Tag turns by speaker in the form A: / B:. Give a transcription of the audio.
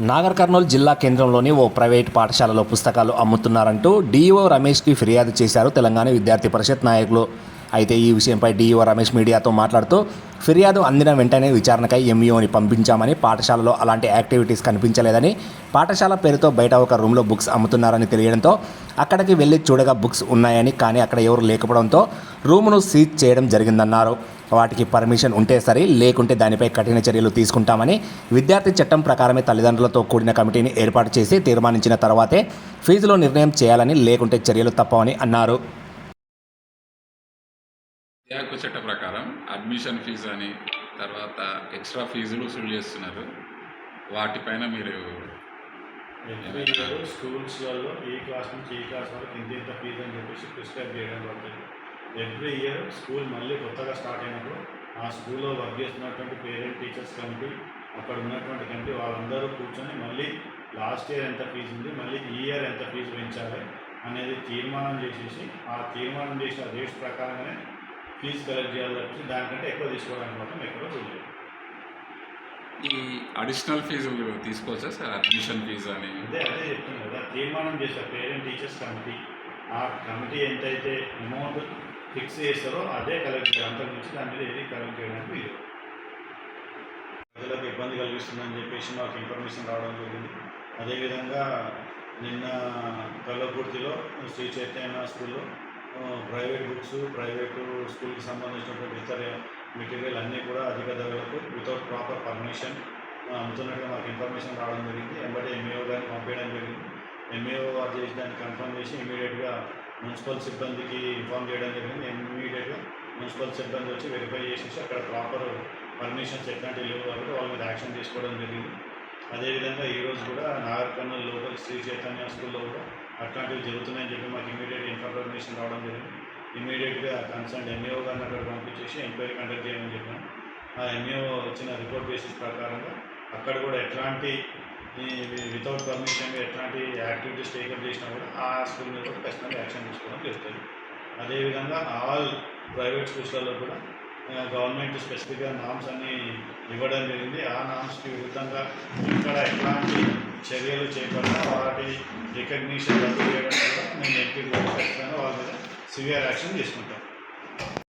A: నాగర్ కర్నూలు జిల్లా కేంద్రంలోని ఓ ప్రైవేట్ పాఠశాలలో పుస్తకాలు అమ్ముతున్నారంటూ డీఈఓ రమేష్కి ఫిర్యాదు చేశారు తెలంగాణ విద్యార్థి పరిషత్ నాయకులు. అయితే ఈ విషయంపై డీఈఓ రమేష్ మీడియాతో మాట్లాడుతూ ఫిర్యాదు అందిన వెంటనే విచారణకై ఎంఈఓని పంపించామని పాఠశాలలో అలాంటి యాక్టివిటీస్ కనిపించలేదని పాఠశాల పేరుతో బయట ఒక రూమ్లో బుక్స్ అమ్ముతున్నారని తెలియడంతో అక్కడికి వెళ్ళి చూడగా బుక్స్ ఉన్నాయని కానీ అక్కడ ఎవరు లేకపోవడంతో రూమును సీజ్ చేయడం జరిగిందన్నారు. వాటికి పర్మిషన్ ఉంటే సరే లేకుంటే దానిపై కఠిన చర్యలు తీసుకుంటామని విద్యార్థి చట్టం ప్రకారమే తల్లిదండ్రులతో కూడిన కమిటీని ఏర్పాటు చేసి తీర్మానించిన తర్వాతే ఫీజులో నిర్ణయం చేయాలని లేకుంటే చర్యలు తప్పవని అన్నారు.
B: విద్యాహక్కు చట్ట ప్రకారం అడ్మిషన్ ఫీజు అని తర్వాత ఎక్స్ట్రా ఫీజులు వసూలు చేస్తున్నారు. వాటిపైన మీరు
C: స్కూల్స్లలో ఈ క్లాస్ నుంచి ఈ క్లాస్ వరకు ఇంత ఇంత ఫీజు అని చెప్పేసి ప్రిస్క్రైబ్ చేయడం జరుగుతుంది. ఎవ్రీ ఇయర్ స్కూల్ మళ్ళీ కొత్తగా స్టార్ట్ అయినప్పుడు ఆ స్కూల్లో వర్క్ చేస్తున్నటువంటి పేరెంట్ టీచర్స్ కమిటీ అక్కడ ఉన్నటువంటి కమిటీ వాళ్ళందరూ కూర్చొని మళ్ళీ లాస్ట్ ఇయర్ ఎంత ఫీజు ఉంది మళ్ళీ ఈ ఇయర్ ఎంత ఫీజు పెంచాలి అనేది తీర్మానం చేసేసి ఆ తీర్మానం చేసిన రేట్స్ ప్రకారంగానే ఫీజు కలెక్ట్ చేయాలి తప్పించి దానికంటే ఎక్కువ తీసుకోవడానికి మాత్రం ఎక్కడో చూడలేదు
B: ఈ అడిషనల్ ఫీజులు తీసుకోవచ్చా సార్? అడ్మిషన్ ఫీజు అని?
C: అదే అదే చెప్తున్నాను కదా. తీర్మానం చేశారు పేరెంట్ టీచర్స్ కమిటీ ఆ కమిటీ ఎంతైతే అమౌంట్ ఫిక్స్ చేస్తారో అదే కలెక్ట్ చేయాలి. అంతకు మించి దాని మీద ఏది కలెక్ట్ చేయడానికి వీలు ప్రజలకు ఇబ్బంది కలిగిస్తుందని చెప్పేసి మాకు ఇన్ఫర్మేషన్ రావడం జరిగింది. అదేవిధంగా నిన్న కల్లకుర్తిలో శ్రీ చైతన్య స్కూల్లో ప్రైవేట్ బుక్స్ ప్రైవేటు స్కూల్కి సంబంధించినటువంటి ఇతర మెటీరియల్ అన్నీ కూడా అధిక ధరలకు వితౌట్ ప్రాపర్ పర్మిషన్ అమ్ముతున్నట్టుగా మాకు ఇన్ఫర్మేషన్ రావడం జరిగింది. ఎంబడి ఎంఏఓ గారిని పంపించడం జరిగింది. ఎంఏఓ వారు చేసి దాన్ని కన్ఫర్మ్ చేసి ఇమీడియట్గా మున్సిపల్ సిబ్బందికి ఇన్ఫార్మ్ చేయడం జరిగింది. ఇమీడియట్గా మున్సిపల్ సిబ్బంది వచ్చి వెరిఫై చేసేసి అక్కడ ప్రాపర్ పర్మిషన్స్ ఎట్లాంటివి లేవు కాబట్టి వాళ్ళ మీద యాక్షన్ తీసుకోవడం జరిగింది. అదేవిధంగా ఈరోజు కూడా నాగర్ కర్నూలు లోకల్ శ్రీ చైతన్య స్కూల్లో కూడా అట్లాంటివి జరుగుతున్నాయని చెప్పి మాకు ఇమీడియట్ ఇన్ఫర్మేషన్ రావడం జరిగింది. ఇమీడియట్గా కన్సర్న్ ఎంఏఓ గారిని అక్కడ పంపించేసి ఎంక్వైరీ కండక్ట్ చేయమని చెప్పాను ఆ ఎంఏఓ వచ్చిన రిపోర్ట్ బేసిస్ ప్రకారంగా అక్కడ కూడా ఎట్లాంటి వితౌట్ పర్మిషన్ ఎట్లాంటి యాక్టివిటీస్ టేకప్ చేసినా కూడా ఆ స్కూల్ మీద కూడా ఖచ్చితంగా యాక్షన్ తీసుకోవడం జరుగుతుంది. అదేవిధంగా ఆల్ ప్రైవేట్ స్కూల్స్లలో కూడా గవర్నమెంట్ స్పెసిఫిక్గా నామ్స్ అన్ని ఇవ్వడం జరిగింది. ఆ నామ్స్కి విరుద్ధంగా ఇక్కడ ఎట్లాంటి చర్యలు చేపట్టినా వాటి రికగ్నిషన్ రద్దు చేయడం కూడా నేను ఎంపీ ఖచ్చితంగా వాళ్ళ మీద సివియర్ యాక్షన్ తీసుకుంటాను